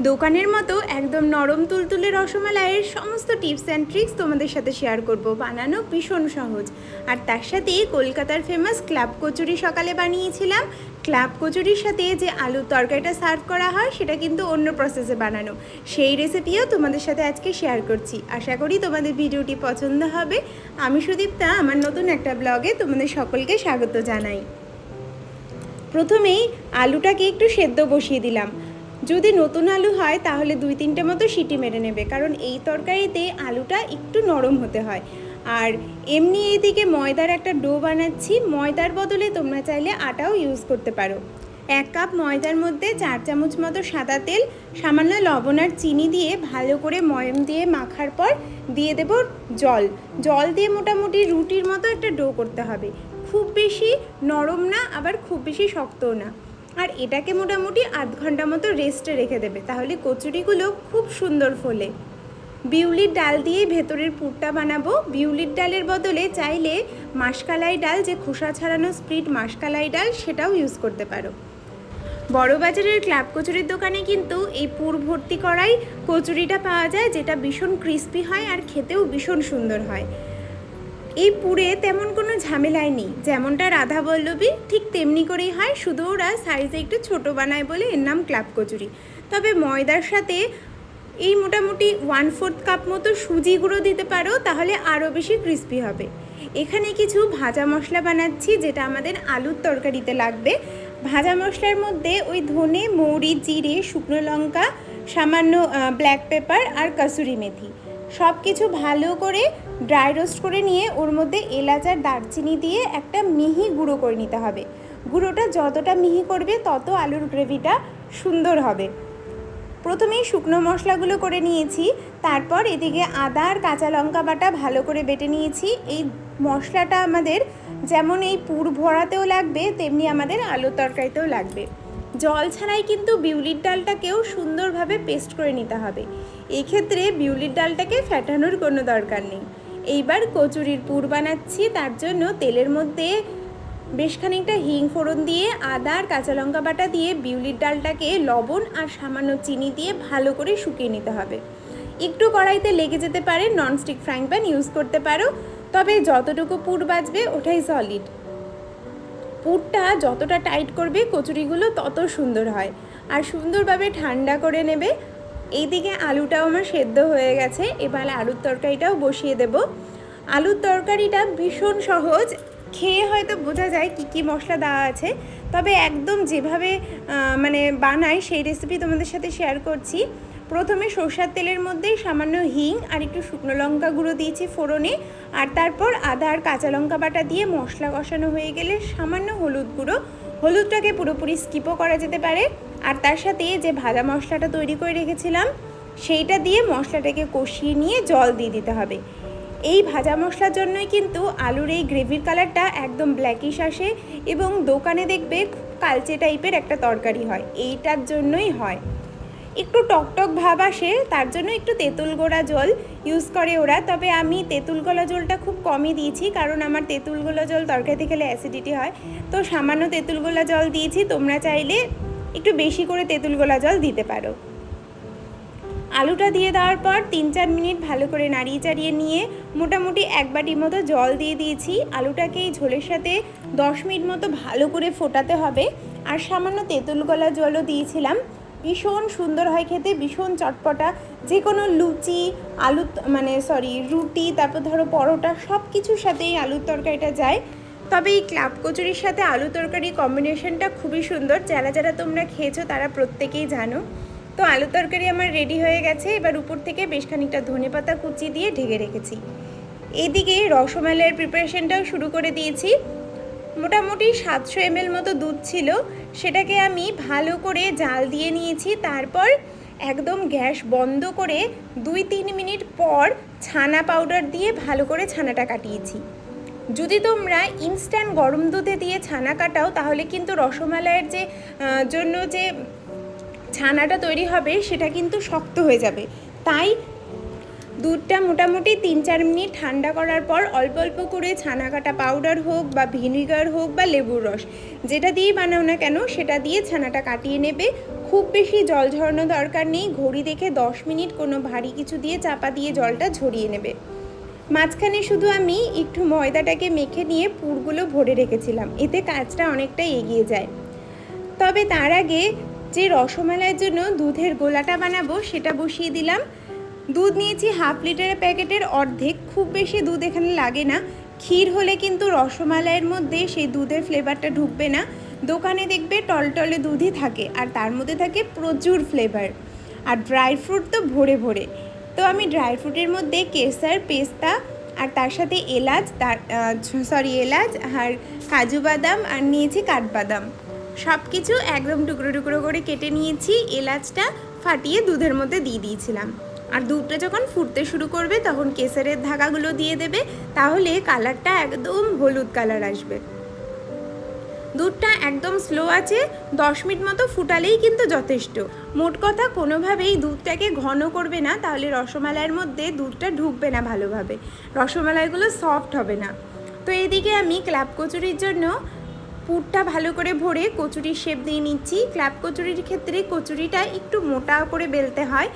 দোকানের মতো একদম নরম তুলতুলে রসমালাইয়ের সমস্ত টিপস অ্যান্ড ট্রিক্স তোমাদের সাথে শেয়ার করব। বানানো ভীষণ সহজ। আর তার সাথে কলকাতার ফেমাস ক্লাব কচুরি সকালে বানিয়েছিলাম। ক্লাব কচুরির সাথে যে আলুর তরকারিটা সার্ভ করা হয়, সেটা কিন্তু অন্য প্রসেসে বানানো। সেই রেসিপিও তোমাদের সাথে আজকে শেয়ার করছি। আশা করি তোমাদের ভিডিওটি পছন্দ হবে। আমি সুদীপ্তা, আমার নতুন একটা ব্লগে তোমাদের সকলকে স্বাগত জানাই। প্রথমেই আলুটাকে একটু সেদ্ধ বসিয়ে দিলাম। যদি নতুন আলু হয়, তাহলে দুই তিনটে মতো সিটি মেরে নেবে, কারণ এই তরকারিতে আলুটা একটু নরম হতে হয়। আর এমনি এইদিকে ময়দার একটা ডো বানাচ্ছি, ময়দার বদলে তোমরা চাইলে আটাও ইউজ করতে পারো। এক কাপ ময়দার মধ্যে চার চামচ মতো সাদা তেল, সামান্য লবণ আর চিনি দিয়ে ভালো করে ময়ম দিয়ে মাখার পর দিয়ে দেব জল। জল দিয়ে মোটামুটি রুটির মতো একটা ডো করতে হবে। খুব বেশি নরম না, আবার খুব বেশি শক্তও না। আর এটাকে মোটামুটি আধ ঘণ্টা মতো রেস্টে রেখে দেবে। তাহলে কচুরিগুলো খুব সুন্দর ফোলে। বিউলির ডাল দিয়ে ভেতরের পুরটা বানাবো। বিউলির ডালের বদলে চাইলে মাসকালাই ডাল, যে খোসা ছাড়ানো স্প্রিট মাসকালাই ডাল, সেটাও ইউজ করতে পারো। বড়বাজারের ক্লাব কচুরির দোকানে কিন্তু এই পুর ভর্তি করাই কচুরিটা পাওয়া যায়, যেটা ভীষণ ক্রিস্পি হয় আর খেতেও ভীষণ সুন্দর হয়। এই পুরে তেমন কোনো ঝামেলাই নেই। যেমনটা রাধা বল্লভী, ঠিক তেমনি করেই হয়, শুধু ওরা সাইজে একটু ছোট বানায় বলে এর নাম ক্লাব কচুরি। তবে ময়দার সাথে এই মোটামুটি ওয়ান ফোর্থ কাপ মতো সুজি গুঁড়ো দিতে পারো, তাহলে আরও বেশি ক্রিস্পি হবে। এখানে কিছু ভাজা মশলা বানাচ্ছি, যেটা আমাদের আলুর তরকারিতে লাগবে। ভাজা মশলার মধ্যে ওই ধনে, মৌরি, জিরে, শুকনো লঙ্কা, সামান্য ব্ল্যাক পেপার আর কাসুরি মেথি। সব কিছু ভালো করে ড্রাই রোস্ট করে নিয়ে ওর মধ্যে এলাচ আর দারচিনি দিয়ে একটা মিহি গুঁড়ো করে নিতে হবে। গুঁড়োটা যতটা মিহি করবে তত আলুর গ্রেভিটা সুন্দর হবে। প্রথমেই শুকনো মশলাগুলো করে নিয়েছি, তারপর এদিকে আদা আর কাঁচা লঙ্কা বাটা ভালো করে বেটে নিয়েছি। এই মশলাটা আমাদের যেমন এই পুর ভরাতেও লাগবে, তেমনি আমাদের আলুর তরকারিতেও লাগবে। জল ছাড়াই কিন্তু বিউলির ডালটাকেও সুন্দরভাবে পেস্ট করে নিতে হবে। এক্ষেত্রে বিউলির ডালটাকে ফ্যাটানোর কোনো দরকার নেই। এইবার কচুরির পুর বানাচ্ছি, তার জন্য তেলের মধ্যে বেশ খানিকটা হিং ফোড়ন দিয়ে, আদা আর কাঁচা লঙ্কা বাটা দিয়ে বিউলির ডালটাকে লবণ আর সামান্য চিনি দিয়ে ভালো করে শুকিয়ে নিতে হবে। একটু কড়াইতে লেগে যেতে পারে ননস্টিক ফ্রাইং প্যান ইউজ করতে পারো, তবে যতটুকু পুর বাজবে ওটাই সলিড পুরটা যতটা টাইট করবে কচুরিগুলো তত সুন্দর হয়, আর সুন্দরভাবে ঠান্ডা করে নেবে এইদিকে আলুটাও আমার সেদ্ধ হয়ে গেছে, এবার আলুর তরকারিটাও বসিয়ে দেব। আলুর তরকারিটা ভীষণ সহজ, খেয়ে হয়তো বোঝা যায় কী কী মশলা দেওয়া আছে, তবে একদম যেভাবে মানে বানাই সেই রেসিপি তোমাদের সাথে শেয়ার করছি। প্রথমে সর্ষার তেলের মধ্যে সামান্য হিং আর একটু শুকনো লঙ্কা গুঁড়ো দিয়েছি ফোড়নে, আর তারপর আদা আর কাঁচা লঙ্কা বাটা দিয়ে মশলা কষানো হয়ে গেলে সামান্য হলুদ গুঁড়ো হলুদটাকে পুরোপুরি স্কিপও করা যেতে পারে। আর তার সাথে যে ভাজা মশলাটা তৈরি করে রেখেছিলাম, সেইটা দিয়ে মশলাটাকে কষিয়ে নিয়ে জল দিয়ে দিতে হবে। এই ভাজা মশলার জন্যই কিন্তু আলুর এই গ্রেভির কালারটা একদম ব্ল্যাকিশ আসে এবং দোকানে দেখবে খুব কালচে টাইপের একটা তরকারি হয়। এইটার জন্যই হয়। একটু টকটক ভাব আসে, তার জন্য একটু তেঁতুল গোড়া জল ইউজ করে ওরা। তবে আমি তেঁতুল গোলা জলটা খুব কমই দিয়েছি, কারণ আমার তেঁতুল গোলা জল তরকারিতে খেলে অ্যাসিডিটি হয়। তো সামান্য তেঁতুল গোলা জল দিয়েছি, তোমরা চাইলে একটু বেশি করে তেঁতুল গোলা জল দিতে পারো। আলুটা দিয়ে দেওয়ার পর তিন চার মিনিট ভালো করে নাড়িয়ে চাড়িয়ে নিয়ে মোটামুটি এক বাটির মতো জল দিয়ে দিয়েছি। আলুটাকে এই ঝোলের সাথে দশ মিনিট মতো ভালো করে ফোটাতে হবে। আর সামান্য তেঁতুল গলা জলও দিয়েছিলাম। ভীষণ সুন্দর হয় খেতে, ভীষণ চটপটা। যে কোনো লুচি আলু মানে সরি রুটি, তারপর ধরো পরোটা সব কিছুর সাথেই আলুর তরকারিটা যায়। তবে এই ক্লাব কচুরির সাথে আলু তরকারি কম্বিনেশনটা খুবই সুন্দর। যারা যারা তোমরা খেয়েছো তারা প্রত্যেকেই জানো। তো আলু তরকারি আমার রেডি হয়ে গেছে। এবার উপর থেকে বেশ খানিকটা ধনে পাতা কুচি দিয়ে ঢেকে রেখেছি। এদিকে রসমালাইয়ের প্রিপারেশনটাও শুরু করে দিয়েছি। মোটামুটি সাতশো এমএল মতো দুধ ছিল। সেটাকে আমি ভালো করে জাল দিয়ে নিয়েছি। তারপর একদম গ্যাস বন্ধ করে দুই তিন মিনিট পর ছানা পাউডার দিয়ে ভালো করে ছানাটা কাটিয়েছি। যদি তোমরা ইনস্ট্যান্ট গরম দুধে দিয়ে ছানা কাটাও, তাহলে কিন্তু রসমালাইয়ের যে জন্য যে ছানাটা তৈরি হবে, সেটা কিন্তু শক্ত হয়ে যাবে। তাই দুধটা মোটামুটি তিন চার মিনিট ঠান্ডা করার পর অল্প অল্প করে ছানা কাটা পাউডার হোক বা ভিনিগার হোক বা লেবুর রস, যেটা দিয়েই বানাও না কেন, সেটা দিয়ে ছানাটা কাটিয়ে নেবে। খুব বেশি জল ঝরানো দরকার নেই, ঘড়ি দেখে দশ মিনিট কোনো ভারী কিছু দিয়ে চাপা দিয়ে জলটা ঝরিয়ে নেবে। মাঝখানে শুধু আমি একটু ময়দাটাকে মেখে নিয়ে পুরগুলো ভরে রেখেছিলাম, এতে কাজটা অনেকটা এগিয়ে যায়। তবে তার আগে যে রসমালাইয়ের জন্য দুধের গোলাটা বানাবো, সেটা বসিয়ে দিলাম। দুধ নিয়েছি হাফ লিটারের প্যাকেটের অর্ধেক। খুব বেশি দুধ এখানে লাগে না। ক্ষীর হলে কিন্তু রসমালাইয়ের মধ্যে সেই দুধের ফ্লেভারটা ঢুকবে না। দোকানে দেখবে টলটলে দুধই থাকে আর তার মধ্যে থাকে প্রচুর ফ্লেভার আর ড্রাই ফ্রুট তো ভরে ভরে। তো আমি ড্রাই ফ্রুটের মধ্যে কেসার পেস্তা আর তার সাথে এলাচ, তার সরি এলাচ আর কাজু বাদাম আর নিয়েছি কাঠবাদাম। সব কিছু একদম টুকরো টুকরো করে কেটে নিয়েছি। এলাচটা ফাটিয়ে দুধের মধ্যে দিয়ে দিয়েছিলাম। আর দুধটা যখন ফুটতে শুরু করবে, তখন কেসারের ধাগাগুলো দিয়ে দেবে, তাহলে কালারটা একদম হলুদ কালার আসবে। দুধটা একদম স্লো আছে, দশ মিনিট মতো ফুটালেই কিন্তু যথেষ্ট। মোট কথা, কোনোভাবেই দুধটাকে ঘন করবে না, তাহলে রসমালাইয়ের মধ্যে দুধটা ঢুকবে না ভালোভাবে। রসমালাইগুলো সফট হবে না। তো এদিকে আমি ক্লাব কচুরির জন্য পুরটা ভালো করে ভরে কচুরির শেপ দিয়ে নিচ্ছি। ক্লাব কচুরির ক্ষেত্রে কচুরিটা একটু মোটা করে বেলতে হয়।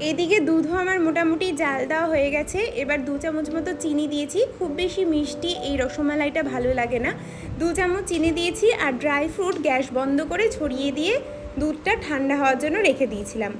এদিকে দুধও আমার মোটামুটি জাল দেওয়া হয়ে গেছে। এবার দু চামচ মতো চিনি দিয়েছি। খুব বেশি মিষ্টি এই রসমালাইটা ভালো লাগে না। দু চামচ চিনি দিয়েছি আর ড্রাই ফ্রুট গ্যাস বন্ধ করে ছড়িয়ে দিয়ে দুধটা ঠান্ডা হওয়ার জন্য রেখে দিয়েছিলাম।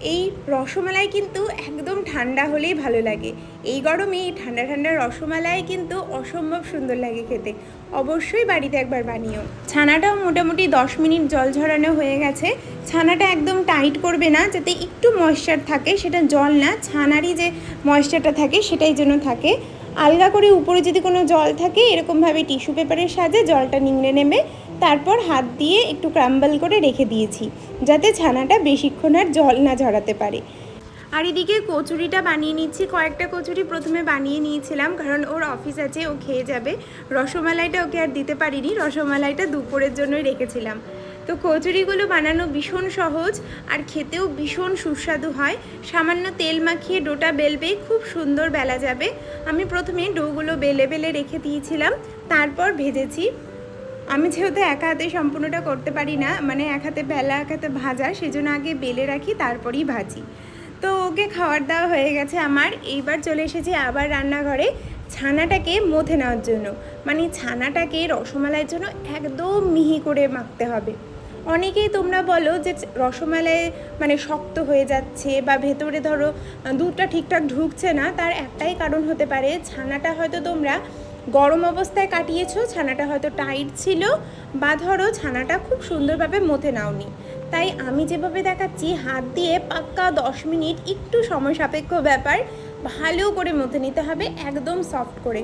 এই রসমালাই কিন্তু একদম ঠান্ডা হলেই ভালো লাগে। এই গরমে এই ঠান্ডা ঠান্ডা রসমালাই কিন্তু অসম্ভব সুন্দর লাগে খেতে। অবশ্যই বাড়িতে একবার বানিও। ছানাটাও মোটামুটি দশ মিনিট জল ঝরানো হয়ে গেছে। ছানাটা একদম টাইট করবে না, যাতে একটু ময়েশ্চার থাকে, সেটা জল না, ছানারই যে ময়েশ্চারটা থাকে, সেটাই যেন থাকে। আলগা করে উপরে যদি কোনো জল থাকে, এরকমভাবে টিস্যু পেপারের সাহায্যে জলটা নিংড়ে নেবে। তারপর হাত দিয়ে একটু ক্রাম্বল করে রেখে দিয়েছি, যাতে ছানাটা বেশিক্ষণ আর জল না ঝরাতে পারে। আর এদিকে কচুরিটা বানিয়ে নিচ্ছি। কয়েকটা কচুরি প্রথমে বানিয়ে নিয়েছিলাম, কারণ ওর অফিস আছে, ও খেয়ে যাবে। রসমালাইটা ওকে আর দিতে পারিনি, রসমালাইটা দুপুরের জন্যই রেখেছিলাম। তো কচুরিগুলো বানানো ভীষণ সহজ আর খেতেও ভীষণ সুস্বাদু হয়। সামান্য তেল মাখিয়ে ডোটা বেলবে, খুব সুন্দর বেলা যাবে। আমি প্রথমে ডোগুলো বেলে বেলে রেখে দিয়েছিলাম, তারপর ভেজেছি। আমি যেহেতু একা হাতে সম্পূর্ণটা করতে পারি না মানে এক হাতে বেলা, এক হাতে ভাজা, সেজন্য আগে বেলে রাখি, তারপরেই ভাজি। তো ওকে খাবার দেওয়া হয়ে গেছে আমার। এইবার চলে এসেছি আবার রান্নাঘরে ছানাটাকে মথে নেওয়ার জন্য। মানে ছানাটাকে রসমালাইয়ের জন্য একদম মিহি করে মাখতে হবে। অনেকেই তোমরা বলো যে রসমালাই মানে শক্ত হয়ে যাচ্ছে বা ভেতরে ধরো দুধটা ঠিকঠাক ঢুকছে না, তার একটাই কারণ হতে পারে ছানাটা হয়তো তোমরা গরম অবস্থায় কাটিয়েছো, ছানাটা হয়তো টাইট ছিল বা ধরো ছানাটা খুব সুন্দরভাবে মথে নাওনি। তাই আমি যেভাবে দেখাচ্ছি, হাত দিয়ে পাক্কা দশ মিনিট একটু সময় সাপেক্ষ ব্যাপার, ভালো করে মথে নিতে হবে, একদম সফট করে।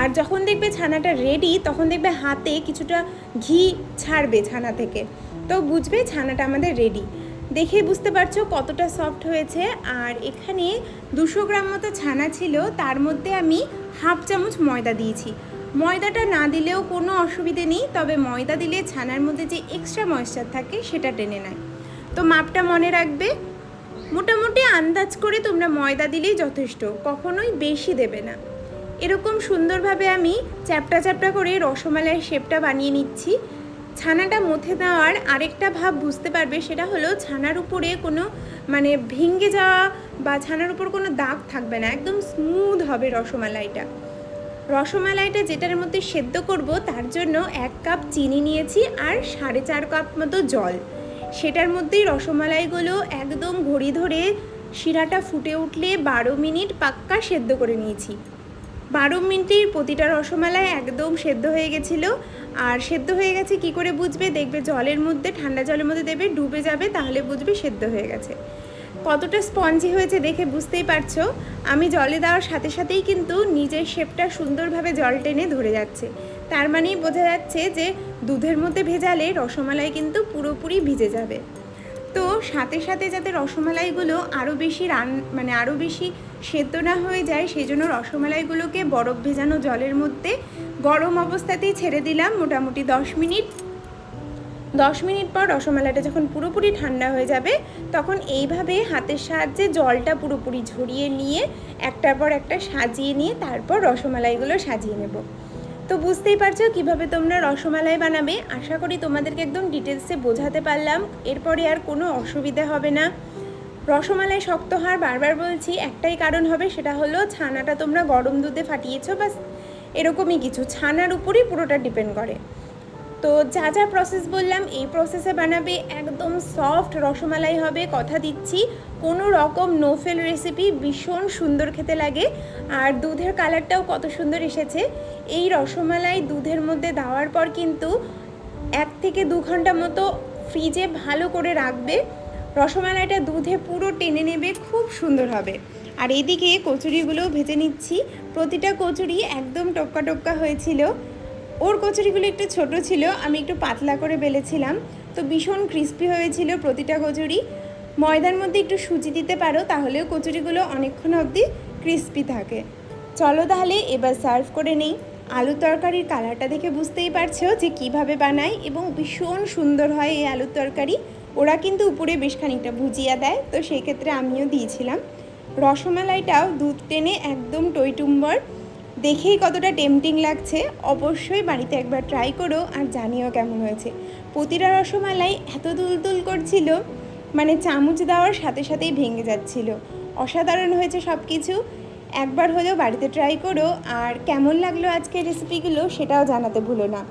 আর যখন দেখবে ছানাটা রেডি তখন দেখবে হাতে কিছুটা ঘি ছাড়বে ছানা থেকে। তো বুঝবে ছানাটা আমাদের রেডি দেখে বুঝতে পারছ কতটা সফট হয়েছে। আর এখানে দুশো গ্রাম মতো ছানা ছিল, তার মধ্যে আমি হাফ চামচ ময়দা দিয়েছি। ময়দাটা না দিলেও কোনো অসুবিধে নেই, তবে ময়দা দিলে ছানার মধ্যে যে এক্সট্রা ময়েশ্চার থাকে সেটা টেনে নেয়। তো মাপটা মনে রাখবে, মোটামুটি আন্দাজ করে তোমরা ময়দা দিলেই যথেষ্ট, কখনোই বেশি দেবে না। এরকম সুন্দরভাবে আমি চ্যাপটা চ্যাপটা করে রসমালাইয়ের শেপটা বানিয়ে নিচ্ছি। ছানাটা মথে দেওয়ার আরেকটা ভাব বুঝতে পারবে, সেটা হলো ছানার উপরে কোনো মানে ভেঙে যাওয়া বা ছানার উপর কোনো দাগ থাকবে না। একদম স্মুথ হবে রসমালাইটা। রসমালাইটা যেটার মধ্যে সেদ্ধ করব, তার জন্য এক কাপ চিনি নিয়েছি আর সাড়ে চার কাপ মতো জল। সেটার মধ্যেই রসমালাইগুলো একদম ঘড়ি ধরে শিরাটা ফুটে উঠলে বারো মিনিট পাক্কা সেদ্ধ করে নিয়েছি। বারো মিনিটের প্রতিটা রসমালাই একদম সেদ্ধ হয়ে গেছিল। আর সেদ্ধ হয়ে গেছে কি করে বুঝবে? দেখবে জলের মধ্যে, ঠান্ডা জলের মধ্যে দেবে, ডুবে যাবে, তাহলে বুঝবে সেদ্ধ হয়ে গেছে। কতটা স্পঞ্জি হয়েছে দেখে বুঝতেই পারছ? আমি জলে দেওয়ার সাথে সাথেই কিন্তু নিজের শেপটা সুন্দরভাবে জল টেনে ধরে যাচ্ছে। তার মানেই বোঝা যাচ্ছে যে দুধের মধ্যে ভেজালে রসমালাই কিন্তু পুরোপুরি ভিজে যাবে। তো সাথে সাথে যাতে রসমালাইগুলো আরও বেশি রান মানে আরও বেশি সেদ্ধ না হয়ে যায় সেই জন্য রসমালাইগুলোকে বরফ ভেজানো জলের মধ্যে গরম অবস্থাতেই ছেড়ে দিলাম মোটামুটি দশ মিনিট। দশ মিনিট পর রসমালাইটা যখন পুরোপুরি ঠান্ডা হয়ে যাবে, তখন এইভাবে হাতের সাহায্যে জলটা পুরোপুরি ঝরিয়ে নিয়ে একটার পর একটা সাজিয়ে নিয়ে তারপর রসমালাইগুলো সাজিয়ে নেব। তো বুঝতেই পারছ কীভাবে তোমরা রসমালাই বানাবে। আশা করি তোমাদেরকে একদম ডিটেলসে বোঝাতে পারলাম। এরপরে আর কোনো অসুবিধা হবে না। রসমালাই শক্ত হওয়ার বারবার বলছি, একটাই কারণ হবে সেটা হলো ছানাটা তোমরা গরম দুধে ফাটিয়েছো বাস এরকমই কিছু। ছানার উপরই পুরোটা ডিপেন্ড করে। তো যা যা প্রসেস বললাম, এই প্রসেসে বানাবে, একদম সফট রসমালাই হবে, কথা দিচ্ছি। কোনো রকম নোফেল রেসিপি ভীষণ সুন্দর খেতে লাগে। আর দুধের কালারটাও কত সুন্দর এসেছে। এই রসমালাই দুধের মধ্যে দেওয়ার পর কিন্তু এক থেকে দু ঘণ্টা মতো ফ্রিজে ভালো করে রাখবে। রসমালাইটা দুধে পুরো টেনে নেবে, খুব সুন্দর হবে। আর এদিকে কচুরিগুলোও ভেজে নিচ্ছি। প্রতিটা কচুরি একদম টপকা টপকা হয়েছিল। ওর কচুরিগুলো একটু ছোট ছিল, আমি একটু পাতলা করে বেলেছিলাম। তো ভীষণ ক্রিস্পি হয়েছিল প্রতিটা কচুরি। ময়দার মধ্যে একটু সুজি দিতে পারো, তাহলেও কচুরিগুলো অনেকক্ষণ অবধি ক্রিস্পি থাকে। চলো তাহলে এবার সার্ভ করে নেই। আলু তরকারির কালারটা দেখে বুঝতেই পারছ যে কীভাবে বানায় এবং ভীষণ সুন্দর হয় এই আলুর তরকারি। ওরা কিন্তু উপরে বেশ খানিকটা ভুজিয়া দেয়, তো সেই ক্ষেত্রে আমিও দিয়েছিলাম। রসমালাইটাও দুধ টেনে একদম টইটুম্বর। দেখেই কতটা টেম্পটিং লাগছে, অবশ্যই বাড়িতে একবার ট্রাই করো আর জানিও কেমন হয়েছে। প্রতিটা রসমালাই এত তুলতুল করছিল মানে চামচ দেওয়ার সাথে সাথেই ভেঙে যাচ্ছিল। অসাধারণ হয়েছে সব কিছু একবার হলেও বাড়িতে ট্রাই করো আর কেমন লাগল আজকের রেসিপিগুলো সেটাও জানাতে ভুলো না।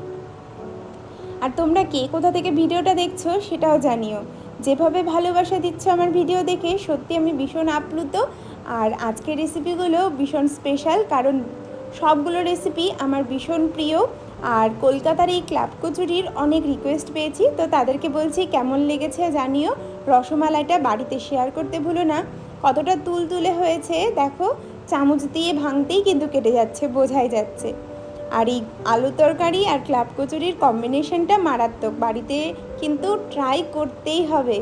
আর তোমরা কে কোথা থেকে ভিডিওটা দেখছ সেটাও জানিও। যেভাবে ভালোবাসা দিচ্ছ আমার ভিডিও দেখে সত্যি আমি ভীষণ আপ্লুত, আর আজকের রেসিপিগুলো ভীষণ স্পেশাল কারণ সবগুলো রেসিপি আমার ভীষণ প্রিয়। আর কলকাতার এই ক্লাব কচুরির অনেক রিকোয়েস্ট পেয়েছি, তো তাদেরকে বলছি কেমন লেগেছে জানিও। রসমালাইটা বাড়িতে শেয়ার করতে ভুলো না। কতটা তুল তুলে হয়েছে, দেখো, চামচ দিয়ে ভাঙতেই কিন্তু কেটে যাচ্ছে, বোঝাই যাচ্ছে। আর এই আলু তরকারি আর ক্লাব কচুরির কম্বিনেশনটা মারাত্মক, বাড়িতে কিন্তু ট্রাই করতেই হবে।